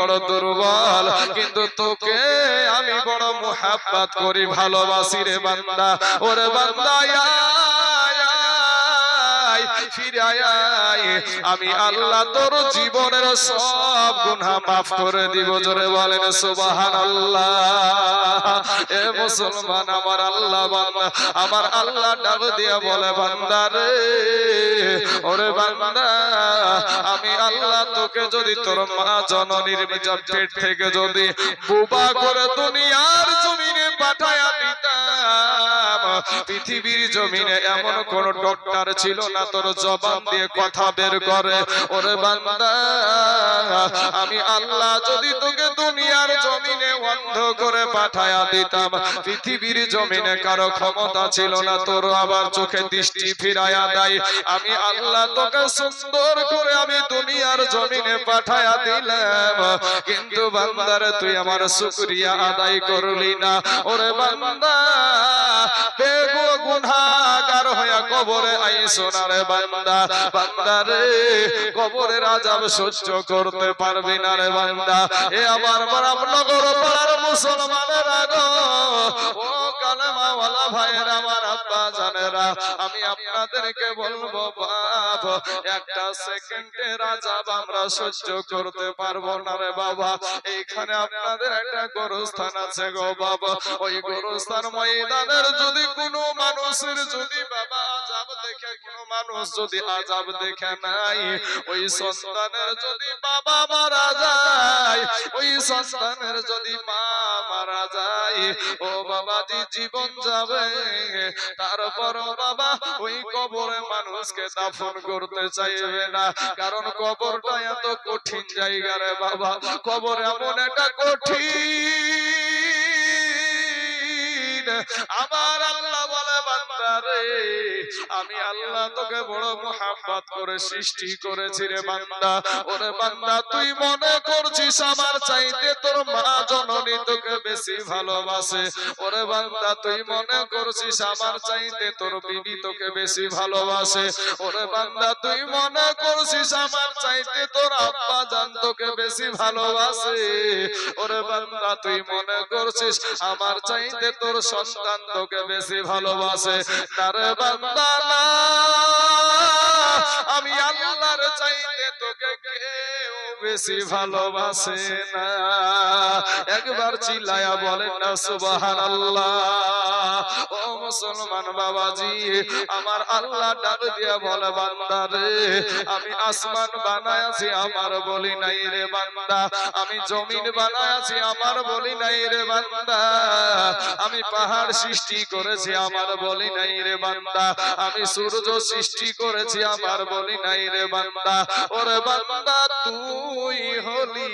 বড় দুর্বল কিন্তু তোকে আমি বড় মোহাব্বত করি ভালোবাসি রে বান্দা। ওরে বান্দা আয়, আমি আল্লাহ তোর জীবনের সব গুনাহ মাফ করে দিব, জোরে বলেন সুবাহান আল্লাহ এ মুসলমান, আমার আল্লাহ বান্দা, আমার আল্লাহ ডাক দিয়া বলে, বান্দা ওরে বান্দা, আমি আল্লাহ তোকে যদি তোর মা জননীর নিজের পেট থেকে যদি বুবা করে দুনিয়ার জমিনে পাঠায়া দিতাম। পৃথিবীর জমিনে এমন কোন ডক্টর ছিল না, তোর জবাব দিয়ে কথা বের করে। ওরে বান্দা আমি আল্লাহ যদি তোকে দুনিয়ার জমিনে অন্ধ করে পাঠায়া দিতাম, পৃথিবীর জমিনে কারও ক্ষমতা ছিল না, তোর আবার চোখে দৃষ্টি ফিরায়া দেয়। আমি আল্লাহ তোকে সুন্দর করে আমি দুনিয়ার জমিনে পাঠায়া দিলাম। কিন্তু বান্দারে, তুই আমার শুকরিয়া আদায় করলি না। ওরে বান্দা, বেগো হইয়া কবরে আইসো না বান্দা। বান্দা কবরের আযাব সহ্য করতে পারবি না রে বান্দা। এ আমার নগর পাড়ার মুসলমানের আগো ও কালেমা ওয়ালা ভাইয়ের আমার আব্বা জানেরা, আমি আপনাদেরকে বলব, বাপ, একটা সেকেন্ডের আযাব আমরা সহ্য করতে পারব না রে বাবা। এইখানে আপনাদের একটা গোরস্থান আছে গো বাবা ওই গোরস্থান ময়দানের যদি কোনো মানুষের যদি বাবা কোনো মানুষ যদি আযাব দেখে নাই ওই সন্তানের যদি বাবা মারা যায় ওই সন্তানের যদি মা মারা যায় ও বাবাজি জীবন যাবে। তারপর বাবা ওই কবরে মানুষকে দাফন করতে চাইবে না। কারণ কবরটা এত কঠিন জায়গা রে বাবা। কবর এমন একটা কঠিন আমার আল্লাহ বান্দারে আমি আল্লাহ তোকে বড় মোহাব্বত করে সৃষ্টি করেছি রে বান্দা। ওরে বান্দা তুই মনে করছিস আমার চাইতে তোর মা জননী তোকে বেশি ভালোবাসে। ওরে বান্দা তুই মনে করছিস আমার চাইতে তোর বিবি তোকে বেশি ভালোবাসে। ওরে বান্দা তুই মনে করছিস আমার চাইতে তোর আব্বা জান তোকে বেশি ভালোবাসে। ওরে বান্দা তুই মনে করছিস আমার চাইতে তোর সন্তান তোকে বেশি ভালোবাসে। তারে বান্দা আমি আল্লাহর চাইতে বেশি ভালোবাসে না। একবার চিল্লায়া বলেন না সুবহানাল্লাহ। ও মুসলমান বাবাজি আমার আল্লাহ ডাক দিয়া বলে বান্দা রে আমি আসমান বানায়াছি আমার বলি নাই রে বান্দা। আমি জমিন বানায়াছি আমার বলি নাই রে বান্দা। আমি পাহাড় সৃষ্টি করেছি আমার বলি নাই রে বান্দা। আমি সূর্য সৃষ্টি করেছি আমার বলি নাই রে বান্দা। ওরে বান্দা তুই হলি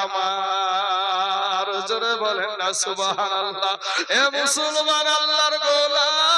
আমার। জোরে বলেন না সুবহানাল্লাহ। এ মুসলমান আল্লাহর গোলাম।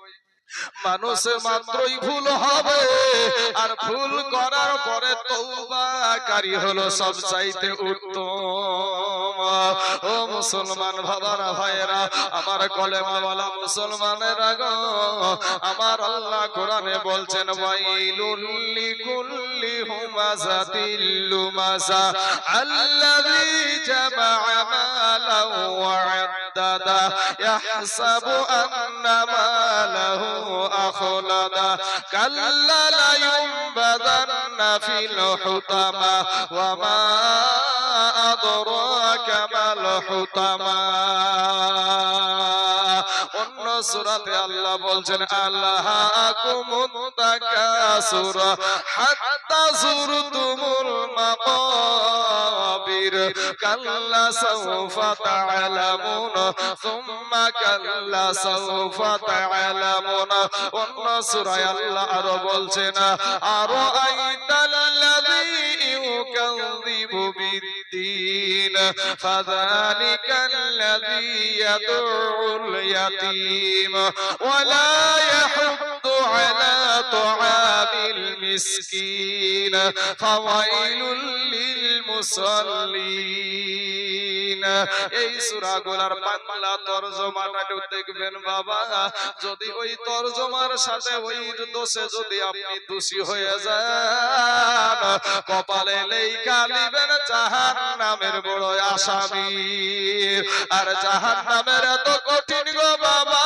মানুষে মাত্রই ভুল হবে। আর ভুল করার পরে তৌবাকারী হলো সব চাইতে উত্তম। ও মুসলমান বাবারা ভাইরা আমার কলেমাওয়ালা মুসলমানেরা গো আমার আল্লাহ কোরআনে বলছেন ওয়াইলুল লিকুল্লি হুমাযাতিল লুমাযা আল্লাযী জামা'a মালাও ওয়া عددا يحسب أن ما له أخلدا كلا لينبذن في الحطمة. وما أدراك ما الحطمة. অন্য সূরাতে আল্লাহ বলছেন আল্লাহ আকুমুত্তাকাসুর হাত্তা মাকাবির কাল্লা তা'লামুন সুম্মা কাল্লা তা'লামুন অন্য আল্লাহ আরও বলছেন আরও الدين فذلك الذي يدعو اليتيم. ولا يحض على طعام المسكين فويل للمصلين এই সূরাগুলার বাংলা তরজমাটা একটু দেখবেন বাবা যদি ওই তরজমার সাথে ওই দোষে যদি আপনি দোষী হয়ে যান কপালে লেখা নিবেন জাহান্নামের বড় আসামি আর জাহান্নামের এত কঠিন গো বাবা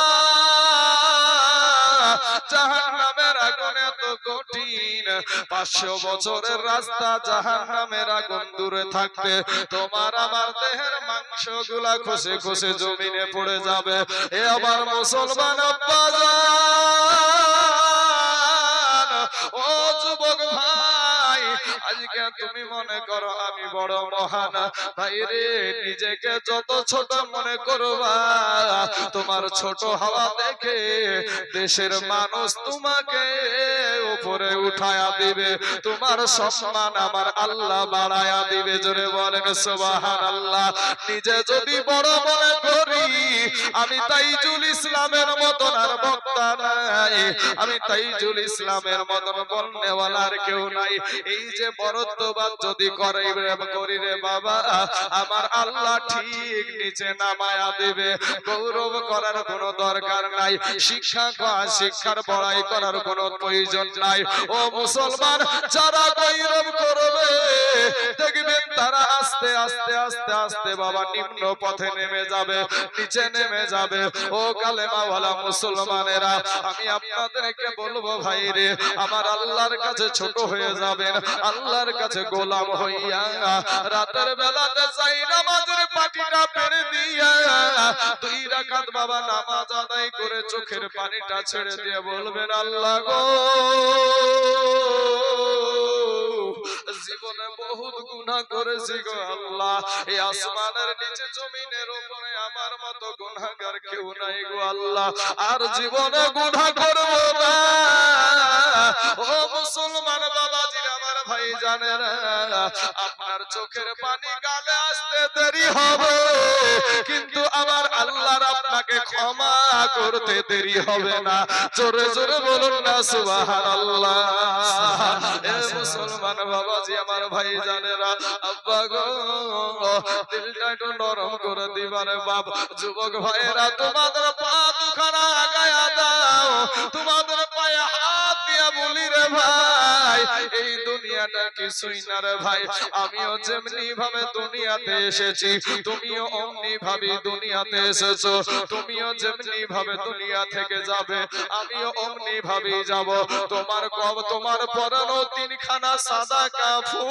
জাহান্নামের আগুন এত কঠিন। পাঁচশো বছরের রাস্তা জাহান্নামের আগুন দূরে থাকবে। তোমার আমার দেহের মাংসগুলা খসে খসে জমিনে পড়ে যাবে। এ আবার মুসলমান ও যুবক ভাই। আজকে তুমি মনে করো আমি বড় মহান? ভাই রে নিজেকে যত ছোট মনে করবা, তোমার ছোট হওয়া দেখে দেশের মানুষ তোমাকে উপরে উঠায়া দিবে। তোমার সম্মান আমার আল্লাহ বাড়ায়া দিবে। জোরে বলেন সুবহান আল্লাহ নিজে যদি বড় মনে করি, আমি তাইজুল ইসলামের মতন আর বক্তা নাই। আমি তাইজুল ইসলামের মতন বলনেওয়ালার কেউ নাই। এই যে বরত্ববাদ যদি করে করি রে বাবা, আমার আল্লাহ ঠিক নিচে নামায়া দেবে। গৌরব করার কোনো দরকার নাই। শিক্ষা, শিক্ষার পড়াই করার কোনো প্রয়োজন নাই ও মুসলমান যারা গৈরব করবে দেখবেন তারা আস্তে আস্তে আস্তে আস্তে বাবা নিম্ন পথে নেমে যাবে, নিচে নেমে যাবে। ও কালেমাওয়ালা মুসলমানেরা, আমি আপনাদেরকে বলব ভাই রে, আমার আল্লাহর কাছে ছোট হয়ে যাবেন, আল্লাহর কাছে গোলাম হইয়া। রাতের বেলাতে যাই নামাজের পাটিটা পেরে দিয়া। দুই রাকাত বাবা নামাজ আদায় করে চোখের পানিটা ছেড়ে দিয়ে বলবেন, আল্লাহ গো। জীবনে বহুত গুণা করেছি গো আল্লাহ। এই আসমানের নিচে জমিনের উপরে আমার মতো গুনাহগার কেউ নাই গো আল্লাহ। আর জীবনে গুনাহ করব না। ও মুসলমান ভাই জানে আপনার চোখের পানি গালে আসতে দেরি হবে। কিন্তু আমার আল্লাহর আপনাকে ক্ষমা করতে দেরি হবে না। জোরে জোরে বলুন না, সুবহানাল্লাহ। এ মুসলমান বাবাজি, আমার ভাই জানেরা, আব্বা গো, দিলটা একটু নরম করে দিবার বাপ। যুবক ভাইরা তোমাদের পা দুখানা আগায়া দাও। তোমাদের পায়ে হাত দিয়া বলি রে ভাই। এই দুনিয়াটা কিছুই না রে ভাই। আমিও যেমনি ভাবে দুনিয়াতে এসেছি, তুমিও অমনি ভাবে দুনিয়াতে এসেছ। তুমিও যেমনি ভাবে দুনিয়া থেকে যাবে, আমিও অমনি ভাবে যাব। তোমার কব, তোমার পরানো তিনখানা সাদা কাপড়।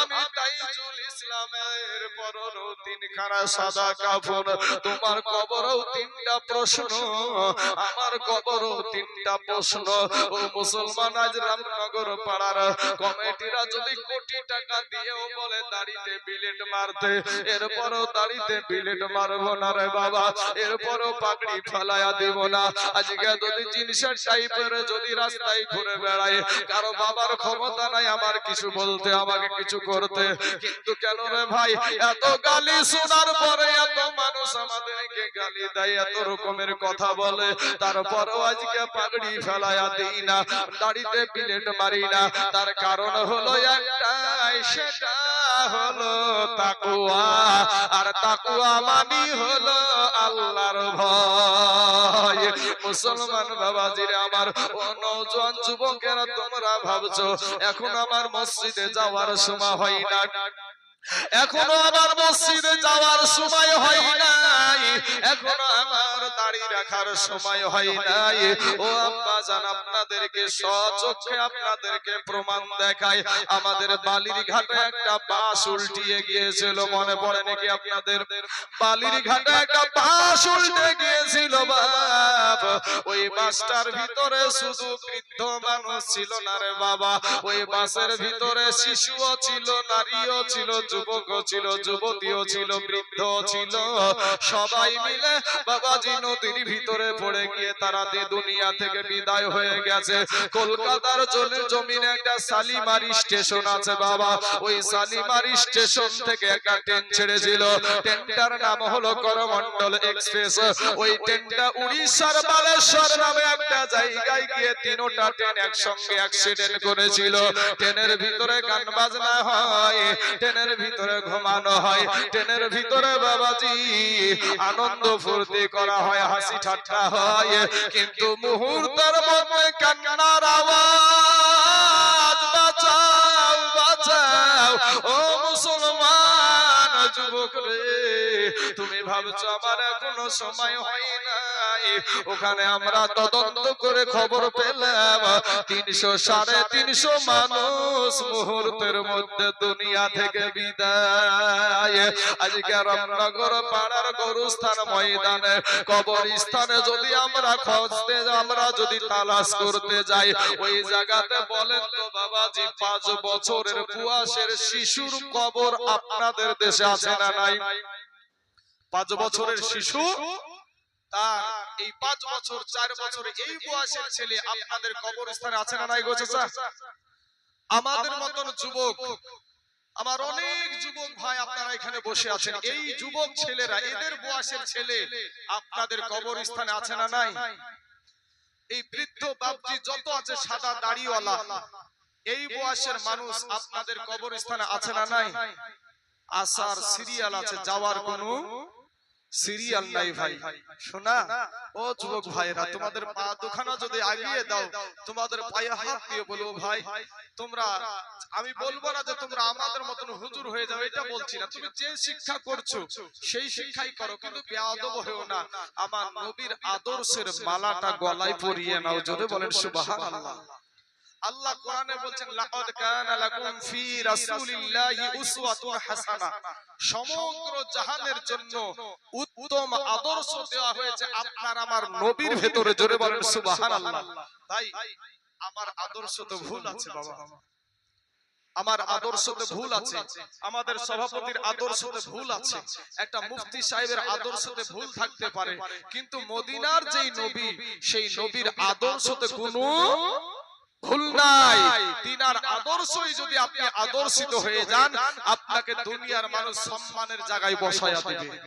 আমি তাইজুল ইসলামের পরনো তিনখানা সাদা কাপড় তোমার কবরও তিনটা প্রশ্ন, আমার কবরও তিনটা প্রশ্ন। ও মুসলমান, আজ রামনগর পাড়ার কমিটিরা যদি কোটি টাকা দিয়েও বলে দাড়িতে বিলেট মারতে, এরপরও দাড়িতে বিলেট মারবো না রে বাবা, এরপরও পাগড়ি ফেলায়া দিব না। আজকে যদি জিনিসের টাইপের যদি রাস্তায় ঘুরে বেড়ায় কারও বাবার ক্ষমতা নাই, আমার কিছু বলতে, আমাকে কিছু করতে। কিন্তু কেন রে ভাই, এত গালি শোনার পরে এত মানুষ আমাদেরকে গালি দেয়, এত রকমের কথা বলে। তারপরও আজকে পাগড়ি দিই না, দাড়িতে বিলেট মারি না। তার কারণ হলো একটাই, সেটা হলো তাকুয়া আর তাকুয়া মানি হলো আল্লাহর ভয়। মুসলমান বাবাজিরে, আমার ও যুবকেরা, তোমরা ভাবছ, এখন আমার মসজিদে যাওয়ার সময় হয় না। এখনও আবার মসজিদে যাওয়ার সময় হয় নাই এখনও আমার দাড়ি রাখার সময় হয় নাই। ও আব্বা জান, আপনাদেরকে সচক্ষে আপনাদেরকে প্রমাণ দেখায় আমাদের বালির ঘাটে একটা বাস উল্টিয়ে গিয়েছিল, মনে পড়ে নাকি আপনাদের? বালির ঘাটে একটা বাস উল্টে গিয়েছিল বাপ। ওই বাসটার ভিতরে শুধু বৃদ্ধ মানুষ ছিল না রে বাবা। ওই বাসের ভিতরে শিশুও ছিল, নারীও ছিল যুবক ছিল, যুবতীও ছিল বৃদ্ধ ছিল। সবাই মিলে বাবাজি নদীর ভিতরে পড়ে গিয়ে তারা দুনিয়া থেকে বিদায় হয়ে গেছে। কলকাতার জমিনে একটা স্টেশন আছে বাবা। ওই স্টেশন থেকে একটা ট্রেন ছেড়েছিল। ট্রেনটার নাম হলো করমন্ডল এক্সপ্রেস। ওই ট্রেনটা উড়িষ্যার বালেশ্বর নামে একটা জায়গায় গিয়ে তিনোটা ট্রেন একসঙ্গে অ্যাক্সিডেন্ট করেছিল। ট্রেনের ভিতরে গান বাজনা হয়, ট্রেনের ভিতরে ঘুমানো হয়, ট্রেনের ভিতরে বাবাজি আনন্দ ফুর্তি করা হয় হাসি ঠাট্টা হয় কিন্তু মুহূর্তের মধ্যে কান্নার আওয়াজ যুবক তুমি ভাবছ আমার সময় হয় নাই। ওখানে আমরা তদন্ত করে খবর পেলাম। তিনশো সাড়ে তিনশো মানুষ মুহূর্তের মধ্যে দুনিয়া থেকে বিদায়। আজকে রামনগর পাড়ার ময়দানে কবরস্থানে যদি আমরা খুঁজতে আমরা যদি তালাশ করতে যাই, ওই জায়গাতে বলেন তো বাবাজি, পাঁচ বছরের কুয়াশের শিশুর কবর আপনাদের দেশে আছে না নাই। পাঁচ বছরের শিশু তার এই পাঁচ বছর চার বছর এই বয়সের ছেলে আপনাদের কবরস্থানে আছে না নাই আমাদের মতন যুবক আমার অনেক যুবক ভাই আপনারা এখানে বসে আছেন। এই যুবক ছেলেরা এদের বয়সের ছেলে আপনাদের কবরস্থানে আছে না নাই? এই বৃদ্ধ বাপজি যত আছে সাদা দাড়িওয়ালা এই বয়সের মানুষ আপনাদের কবরস্থানে আছে না নাই? আসার সিরিয়াল আছে যাওয়ার কোনো সিরিয়াল নাই ভাই। শোনা? ও যুবক ভাইরা তোমাদের পা দুখানা যদি আগিয়ে দাও তোমাদের পায়ে হাত দিয়ে বলব ভাই তোমরা আমি বলব না যে তোমরা আমাদের মতন হুজুর হয়ে যাও এটা বলছি না। তুমি যে শিক্ষা করছ সেই শিক্ষাই করো কিন্তু বেয়াদব হয়েও না। আমার নবীর আদর্শের মালাটা গলায় পরিয়ে নাও যদি বলেন সুবহানাল্লাহ। আল্লাহ কোরআনে বলছেন লাকাদ কানা লাকুম ফি রাসূলিল্লাহি উসওয়াতুন হাসানা। সমগ্র জাহানের জন্য উত্তম আদর্শ দেওয়া হয়েছে আপনার আমার নবীর ভেতরে জোরে বলেন সুবহানাল্লাহ। তাই আমার আদর্শ তো ভুল আছে বাবা। আমার আদর্শতে ভুল আছে আমাদের সভাপতির আদর্শতে ভুল আছে। একটা মুফতি সাহেবের আদর্শতে ভুল থাকতে পারে কিন্তু মদিনার যেই নবী সেই নবীর আদর্শতে কোনো ভুল নাই। তিনার আদর্শই যদি আপনি আদর্শিত হয়ে যান আপনাকে দুনিয়ার মানুষ সম্মানের জায়গায় বসায়া দিবে।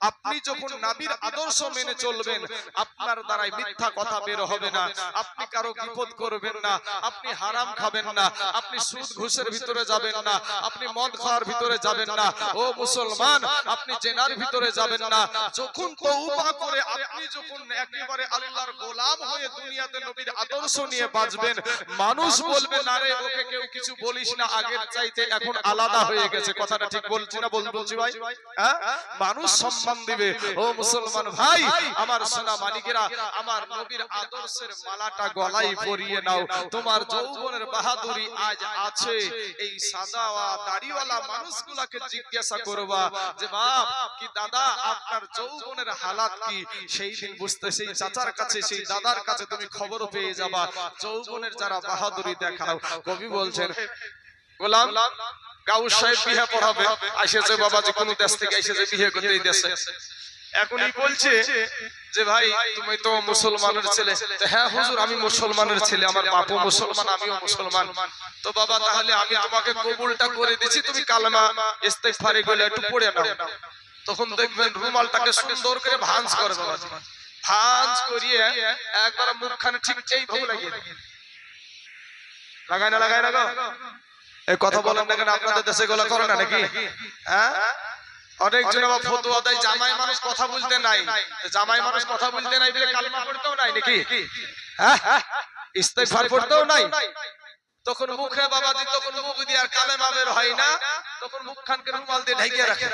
আপনি যখন নাবির আদর্শ মেনে চলবেন, আপনার দ্বারাই মিথ্যা কথা বের হবে না। আপনি কারও বিপদ করবেন না। আপনি হারাম খাবেন না। আপনি সুদ ঘুষের ভিতরে যাবেন না। আপনি মদ খাওয়ার ভিতরে যাবেন না। ও মুসলমান, আপনি জেনার ভিতরে যাবেন না। যখন তওবা করে আপনি যখন একেবারে আল্লাহর গোলাম হয়ে দুনিয়াতে নবীর আদর্শ নিয়ে বাঁচবেন, মানুষ বলবে, না রে, ওকে কেউ কিছু বলিস না। আগের চাইতে এখন আলাদা হয়ে গেছে। কথাটা ঠিক বলছি না বল বলছি ভাই? হ্যাঁ? মানুষ সম্মান দিবে। ও মুসলমান ভাই, আমার সোনা মানিকেরা আমার নবীর আদর্শের মালাটা গলায় পরিয়ে নাও। তোমার যৌবনের বাহাদুরি আজ আছে। এই সাদা দাড়িওয়ালা মানুষগুলাকে জিজ্ঞাসা করবা যে, বাপ, কি দাদা, আপনার যৌবনের হালাত কি? সেই দিন বুঝতে, সেই চাচার কাছে, সেই দাদার কাছে তুমি খবর পেয়ে যাবা। যৌবনের যারা বাহাদুরি দেখাও। কবি বলছেন, গোলাম গাউস সাহেব বিয়ে পড়াবে। আসেছে বাবাজি কোন দেশ থেকে এসেছে বিয়ে করতে দেশে এখনই বলছে যে ভাই তুমি তো মুসলমানের ছেলে। হ্যাঁ হুজুর আমি মুসলমানের ছেলে আমার বাপও মুসলমান আমিও মুসলমান। তো বাবা তাহলে আমি তোমাকে কবুলটা করে দিছি তুমি কালেমা ইস্তেগফারে গলে একটু পড়ে নাও। তখন দেখবেন রুমালটাকে সুন্দর করে ভাঁজ করে বাবাজি। ভাঁজ করিয়ে একবার মুখখানে ঠিক এইভাবে লাগিয়ে। লাগায় না লাগায় না গো। এই কথা বলেন না কেন? আপনাদের দেশে গুলো করে না নাকি? হ্যাঁ? অনেকজন আবার ফতুয়া দেয় জামাই মানুষ কথা বলতে নাই। জামাই মানুষ কথা বলতে নাই বলে কালিমা পড়তেও নাই নাকি? হ্যাঁ? পড়তেও নাই? তখন মুখে বাবাজি তখন মুখ দিয়ে আর কালেমা বের হয় না। তখন মুখখানকে রুমাল দিয়ে ঢেকে রাখে।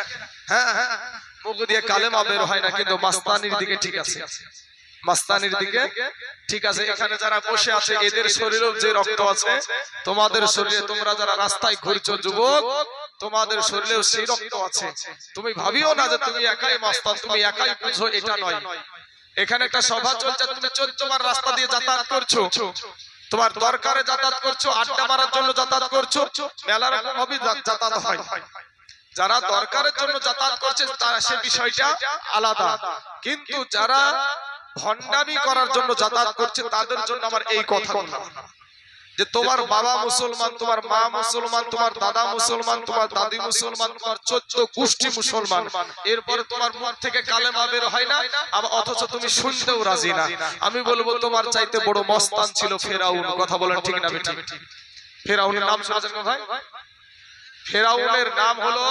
হ্যাঁ হ্যাঁ? মুখ দিয়ে কালেমা বের হয় না কিন্তু মাস্তানির দিকে ঠিক আছে। মাস্তানির দিকে। ঠিক আছে এখানে যারা বসে আছে এদের শরীরেও যে রক্ত আছে তোমাদের শরীরে তোমরা যারা রাস্তায় ঘুরছো যুবক তোমাদের শরীরেও সেই রক্ত আছে। তুমি ভাবিও না যে তুমি একাই মাস্তান তুমি একাই বুঝো এটা নয়। এখানে একটা সভা চলছে তুমি বার রাস্তা দিয়ে যাতায়াত করছ। তোমার দরকারে যাতায়াত করছ আড্ডা মারার জন্য যাতায়াত করছ। মেলার ভাবে যাতায়াত হয়। যারা দরকারের জন্য যাতায়াত করছে তারা সে বিষয়টা আলাদা কিন্তু যারা ভণ্ডামি করার জন্য যাতায়াত করছে তাদের জন্য আমার এই কথা যে তোমার বাবা মুসলমান তোমার মা মুসলমান তোমার দাদা মুসলমান তোমার দাদি মুসলমান তোমার চোদ্দ গোষ্ঠী মুসলমান। এরপরে তোমার মুখ থেকে কালে কালেমা বের হয় না আবার অথচ তুমি শুনতেও রাজি না। আমি বলব তোমার চাইতে বড় মস্তান ছিল ফেরাউন কথা বলেন ঠিক না ফেরাউনের নাম শুনেছেন না ভাই? ফেরাউনের নাম হলো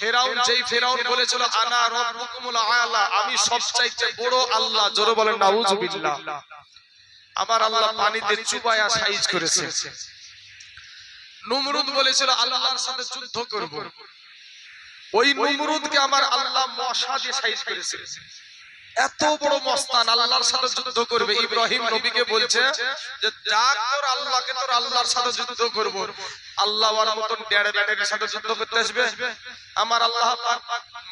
ফেরাউন যেই ফেরাউন বলেছিল আনা রব্বুকুমুল আলা আমি সবচাইতে বড় আল্লাহ জোরে বলেন নাউজুবিল্লাহ। আমার আল্লাহ পানিতে চুবায়া সাইজ করেছে। নমরুদ বলেছিল আল্লাহর সাথে যুদ্ধ করব। ওই নমরুদকে আমার আল্লাহ মশা দিয়ে সাইজ করেছে। এত বড় মস্তান আল্লাহর সাথে যুদ্ধ করবে ইব্রাহিম নবীকে বলছে যে ডাক তোর আল্লাহকে তোর আল্লাহর সাথে যুদ্ধ করব। আল্লাহ আমার আল্লাহ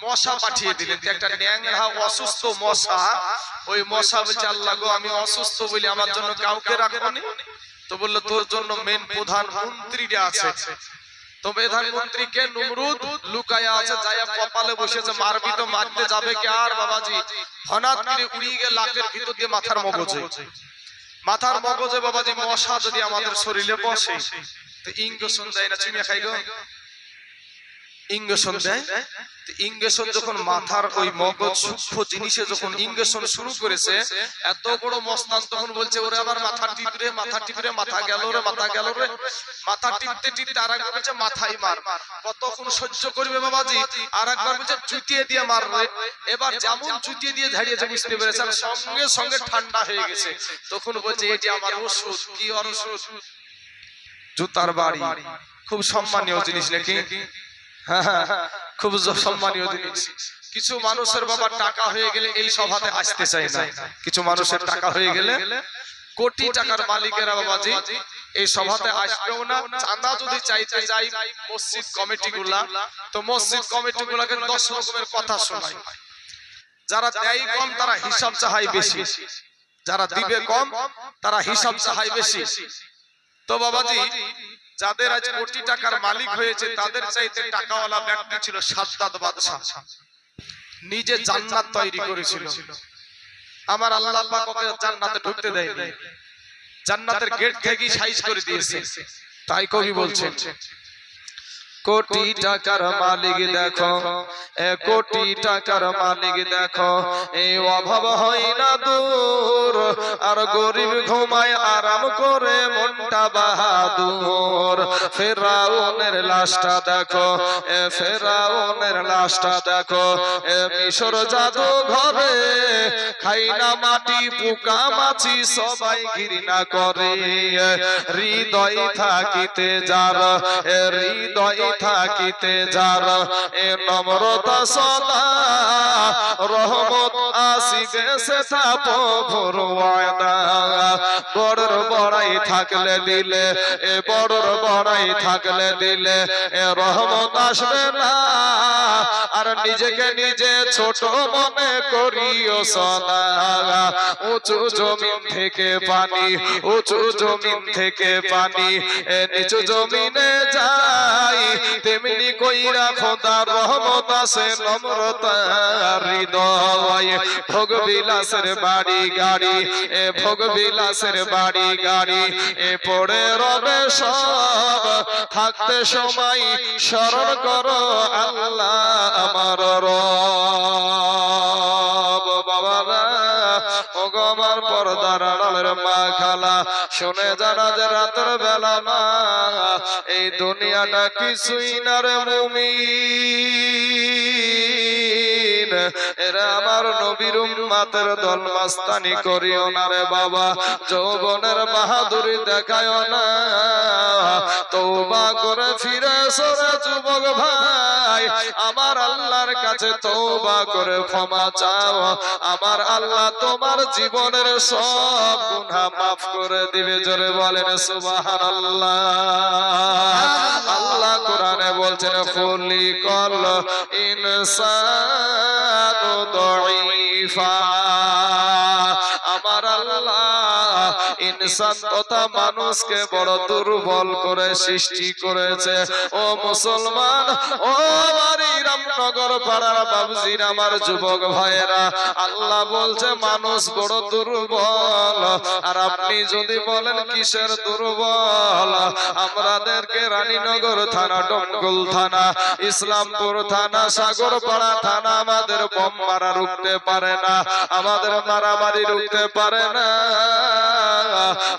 মশা পাঠিয়ে দিলেন। একটা ন্যাংরা অসুস্থ মশা, ওই মশা বলছে, আল্লাহ আমি অসুস্থ বলি আমার জন্য কাউকে রাখনি তো বলল, তোর জন্য মেন প্রধান মন্ত্রীরা আছে। মাথার মগজে, বাবাজি, মশা যদি আমাদের শরীরে বসে ওরে কতক্ষণ সহ্য করবে বাবাজি? আর একবার বলছে জুতিয়ে দিয়ে মারবে এবার যেমন জুতিয়ে দিয়ে ঝাড়িয়েছে, বুঝতে পেরেছে সঙ্গে সঙ্গে ঠান্ডা হয়ে গেছে। তখন বলছে, এটি আমার ওষুধ, কি ওষুধ? জুতার বাড়ি। খুব সম্মানীয় জিনিস নাকি? হ্যাঁ, হ্যাঁ, খুব সম্মানীয় জিনিস। কিছু মানুষের বাবা টাকা হয়ে গেলে এই সভাতে আসতে চায় না। কিছু মানুষের টাকা হয়ে গেলে কোটি টাকার মালিকেরা বাবাজি এই সভাতে আসবেও না। চাঁদা যদি চাইতে যাই মসজিদ কমিটি গুলা তো মসজিদ কমিটি গুলাকে দশ রকমের কথা শোনায় যারা দেয় কম তারা হিসাব চাহাই বেশি। যারা দিবে কম তারা হিসাব চাহাই বেশি। তো বাবাজি, যাদের আজ কোটি টাকার মালিক হয়েছে, তাদের চাইতে টাকাওয়ালা ব্যক্তি ছিল সাদ্দাত বাদশাহ। নিজে জান্নাত তৈরি করেছিল। আমার আল্লাহ পাক ওকে জান্নাতে ঢুকতে দেয়নি। জান্নাতের গেট থেকেই সাইজ করে দিয়েছে। তাই কবি বলছেন, কোটি টাকার মালিক দেখো, এ কোটি টাকার মালিক দেখো, এ অভাব হয় না দূর, আর গরিব ঘুমায় আরাম করে মনটা বাহাদুর। ফেরাউনের লাশটা দেখো, এ ফেরাউনের লাশটা দেখো, এ মিশর জাদু ঘরে খাই না মাটি, পোকা মাছি সবাই ঘৃণা করে। হৃদয় থাকিতে যার, এ হৃদয় থাকিতে যার, এ নম্রতা সদা। রহমত আসিবে সে তাপ ভরওয়াদা বড়র বড়াই থাকলে দিলে, এ বড়র বড়াই থাকলে দিলে, এ রহমত আসবে না। আর নিজেকে নিজে ছোট মনে করিও সদা। উঁচু জমিন থেকে পানি, উঁচু জমিন থেকে পানি, এ নিচু জমিনে যাই। তেমনি কইরা খোদা রহমত আছে নম্রতা হৃদয়। ভোগ বিলাসের বাড়ি গাড়ি, এ ভোগ বিলাসের বাড়ি গাড়ি এ পড়ে রবে সব। থাকতে সময় স্মরণ করো আল্লাহ আমার রব। বাবারা ও গো আমার পর্দার আড়ালের মা খালা, শুনে জানা যে রাতের বেলা না, এই দুনিয়াটা কিছুই না রে মুমিন। এরা আমার নবীর উম্মাতের দল, মাস্তানি করিও না রে বাবা, যৌবনের বাহাদুরি না। তৌবা করে ফিরে সরে যুবক ভাই, আমার আল্লাহর কাছে তৌবা করে ক্ষমা চাও। আমার আল্লাহ তোমার জীবনের সব গুনাহ মাফ করে দিবে, জোরে বলেন সুবহানাল্লাহ। আল্লাহ কোরআনে বলছেন, ফুলি কল ইনসানু দাঈফা আমার আল্লাহ ইনসান তথা মানুষকে বড় দুর্বল করে সৃষ্টি করেছে। ও মুসলমান, ও রামনগর পাড়ার বাবজির আমার যুবক ভাইয়েরা, আল্লাহ বলছে, মানুষ বড় দুর্বল। আর আপনি যদি বলেন, কিসের দুর্বল? আমাদেরকে রানীনগর থানা, ডমকল থানা, ইসলামপুর থানা, সাগরপাড়া থানা আমাদের বোম মারা রুখতে পারে না, আমাদের মারামারি রুখতে পারে না।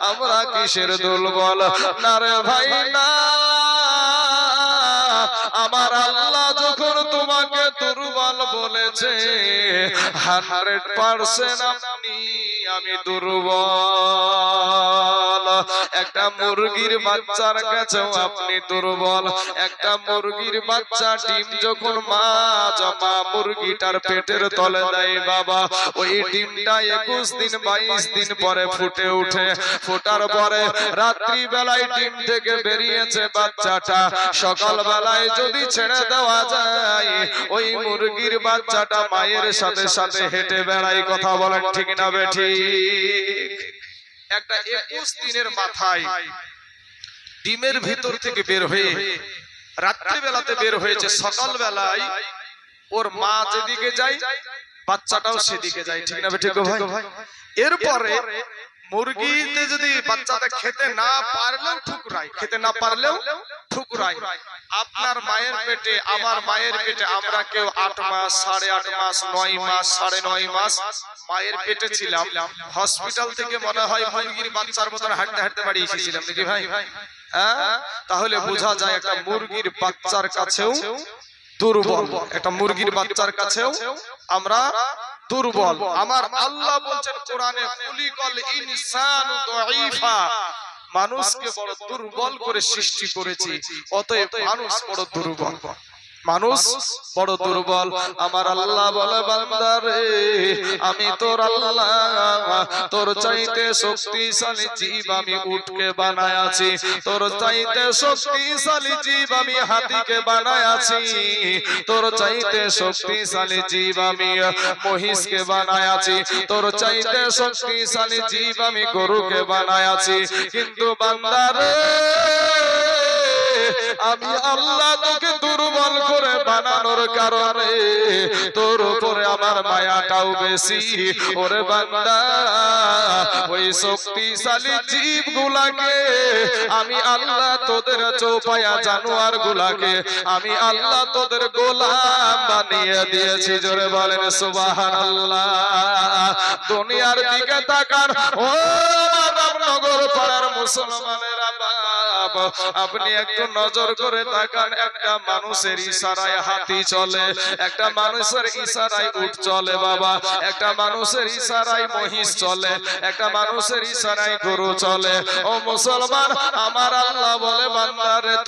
আমরা কিসের দুর্বল? না রে ভাই, না। আমার আল্লাহ যখন তোমাকে দুর্বল বলেছে হান্ড্রেড পার্সেন্ট আপনি আমি দুর্বল। একটা মুরগির বাচ্চার কাছেও আপনি দুর্বল। একটা মুরগির বাচ্চা ডিম যখন মা জমা মুরগিটার পেটের তলে দেয় বাবা, ওই ডিমটা একুশ দিন, বাইশ দিন পরে ফুটে উঠে ফোটার পরে রাত্রি বেলায় ডিম থেকে বেরিয়েছে বাচ্চাটা। সকাল বেলায় যদি ছেড়ে দেওয়া যায়, ওই মুরগির বাচ্চাটা মায়ের সাথে সাথে হেঁটে বেড়ায়। কথা বলেন ঠিক না বেঠিক একটা একুশ দিনের মাথায় ডিমের ভিতর থেকে বের হয়ে রাত্রিবেলাতে বের হয়েছে। সকাল বেলায় ওর মা যেদিকে যায় বাচ্চাটাও সেদিকে যায়। ঠিক না ঠিক ভাই? এরপরে মুরগিতে যদি বাচ্চাটা খেতে না পারলেও ঠুকরায়। খেতে না পারলেও ঠুকরায়। আপনার মায়ের পেটে আমার মায়ের পেটে আমরা কেউ আট মাস সাড়ে আট মাস নয় মাস সাড়ে নয় মাস মায়ের পেটে ছিলাম। হসপিটাল থেকে মনে হয় মুরগির বাচ্চার মতন হাঁটতে হাঁটতে বাড়ি এসেছিলাম নাকি ভাই। হ্যাঁ? তাহলে বোঝা যায় একটা মুরগির বাচ্চার কাছেও দুর্বল। একটা মুরগির বাচ্চার কাছেও আমরা দুর্বল। আমার আল্লাহ বলছেন কোরআনে ইনসানু দাঈফা। মানুষকে বড় দুর্বল করে সৃষ্টি করেছি। অতএব মানুষ বড় দুর্বল। মানুষ বড় দুর্বল। আমার আল্লাহ বলে বান্দারে আমি তোর আল্লাহ তোর চাইতে শক্তিশালী জীব আমি উটকে বানায় আছি। তোর চাইতে শক্তিশালী জীব আমি হাতিকে বানায় আছি। তোর চাইতে শক্তিশালী জীব আমি মহিষকে বানায় আছি। তোর চাইতে শক্তিশালী জীব আমি গরুকে বানায় আছি। কিন্তু বান্দারে আমি আল্লাহ তোকে দুর্বল করে বানানোর কারণে তোর উপরে আমার মায়াটাও বেশি। ওরে বান্দা, ওই শক্তিশালী জীব গুলাকে আমি আল্লাহ তোদের চৌপায়া জানোয়ার গুলাকে আমি আল্লাহ তোদের গোলাম বানিয়ে দিয়েছি। জোরে বলেন সুবাহান আল্লাহ দুনিয়ার দিকে তাকান। ও রামনগর পাড়ার মুসলমানেরা বাপ আপনি একটু নজর করে তাকান, একটা মানুষের ইশারায় হাতি চলে, একটা মানুষের ইশারায় উট চলে বাবা, একটা মানুষের ইশারায় মহিষ চলে, একটা মানুষের ইশারায় গরু চলে। ও মুসলমান, আমার আল্লাহ বলে, বান্দারে, তুই